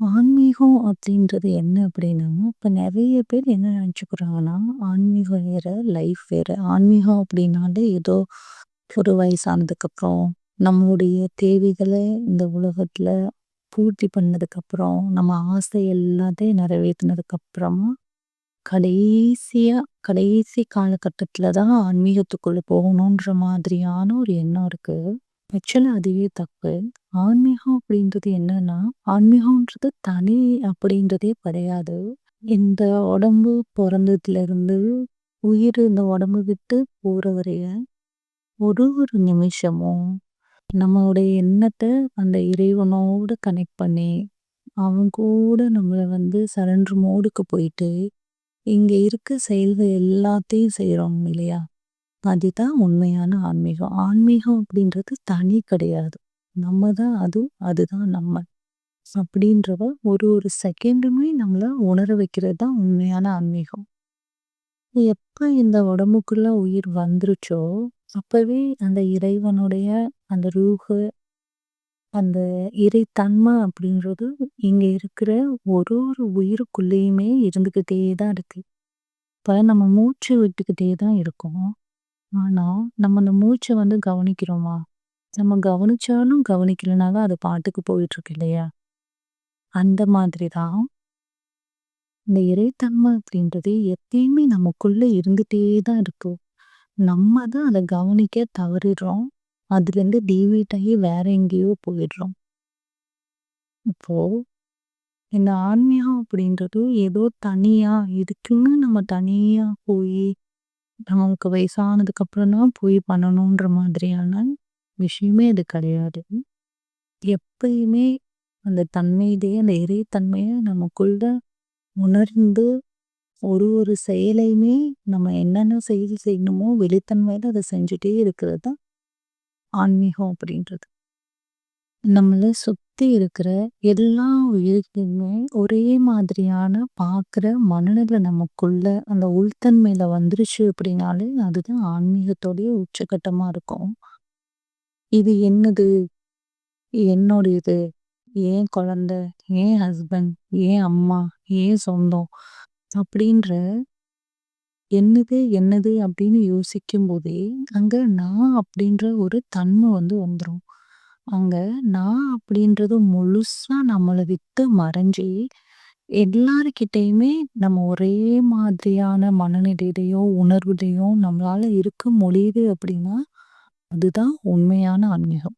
ஆன்மீகம் அப்படின்றது என்ன அப்படின்னா, இப்போ நெறைய பேர் என்ன நெனச்சுக்கிறாங்கன்னா, ஆன்மீகம் வேற, லைஃப் வேற. ஆன்மீகம் அப்படின்னாலே ஏதோ ஒரு வயசானதுக்கப்புறம், நம்மளுடைய தேவைகள இந்த உலகத்துல பூர்த்தி பண்ணதுக்கப்புறம், நம்ம ஆசை எல்லாத்தையும் நிறைவேத்துனதுக்கப்புறமா, கடைசியா கடைசி காலகட்டத்துல தான் ஆன்மீகத்துக்குள்ள போகணுன்ற மாதிரியான ஒரு எண்ணம் இருக்கு. ஆக்சுவலா அதுவே தப்பு. ஆன்மீகம் அப்படின்றது என்னன்னா, ஆன்மீகம்ன்றது தனி அப்படின்றதே கிடையாது. இந்த உடம்பு பிறந்ததுலேருந்து உயிர் இந்த உடம்பு விட்டு போற வரைய, ஒரு ஒரு நிமிஷமும் நம்மளுடைய எண்ணத்தை அந்த இறைவனோட கனெக்ட் பண்ணி, அவன் கூட நம்மள வந்து சரண்டர் மோடுக்கு போயிட்டு, இங்க இருக்க செயல்கள் எல்லாத்தையும் செய்றோம் இல்லையா? அதுதான் உண்மையான ஆன்மீகம். ஆன்மீகம் அப்படின்றது தனி கிடையாது. நம்ம தான் அது, அதுதான் நம்ம. அப்படின்றவ ஒரு ஒரு செகண்டுமே நம்மளை உணர வைக்கிறது தான் உண்மையான ஆன்மீகம். எப்போ இந்த உடம்புக்குள்ள உயிர் வந்துருச்சோ, அப்பவே அந்த இறைவனுடைய அந்த ரூஹு, அந்த இறைத்தன்மை அப்படின்றது இங்க இருக்கிற ஒரு ஒரு உயிருக்குள்ளேயுமே இருந்துக்கிட்டே தான் இருக்கு. இப்போ நம்ம மூச்சு விட்டுக்கிட்டே தான் இருக்கோம். ஆனா, நம்ம அந்த மூச்ச வந்து கவனிக்கிறோமா? நம்ம கவனிச்சாலும் கவனிக்கலனாலும் அது பாட்டுக்கு போயிட்டுருக்கு இல்லையா? அந்த மாதிரி தான் இந்த இறைத்தன்மை அப்படின்றது எப்பயுமே நமக்குள்ள இருந்துட்டே தான் இருக்கும் நம்ம தான் அத கவனிக்க தவறிடுறோம். அதுலேருந்து டீவியேட் ஆகி வேற எங்கேயோ போயிடுறோம். இப்போ இந்த ஆன்மீகம் அப்படின்றது ஏதோ தனியா, இதுக்குன்னு நம்ம தனியா போயி, நமக்கு வயசானதுக்கு அப்புறம் தான் போய் பண்ணணுன்ற மாதிரியான விஷயமே இது கிடையாது. எப்பயுமே அந்த தன்மையிலேயே அந்த இறைத்தன்மையை நமக்குள்ள உணர்ந்து, ஒரு ஒரு செயலையுமே நம்ம என்னென்ன செயல் செய்யணுமோ வெளித்தன்மையில அதை செஞ்சுட்டே இருக்கிறது தான் ஆன்மீகம் அப்படின்றது. நம்மள சுத்தி இருக்கிற எல்லா உயிர்களுமே ஒரே மாதிரியான பார்க்குற மனநிலை நமக்குள்ள அந்த உள்தன்மையில வந்துருச்சு அப்படின்னாலே, அதுதான் ஆன்மீகத்தோடைய உச்சகட்டமா இருக்கும். இது என்னது? என்னுடையது. ஏன் குழந்தை, என் ஹஸ்பண்ட், ஏன் அம்மா, ஏன் சொந்தம் அப்படின்ற என்னது என்னது அப்படின்னு யோசிக்கும்போதே, அங்க நான் அப்படின்ற ஒரு தன்மை வந்து வந்துடும் அங்க நான் அப்படின்றது முழுசா நம்மள விட்டு மறைஞ்சு, எல்லார்கிட்டயுமே நம்ம ஒரே மாதிரியான மனநிலையிலயோ, உணர்வுலயோ நம்மளால இருக்க முடியுது அப்படின்னா, அதுதான் உண்மையான ஆன்மீகம்.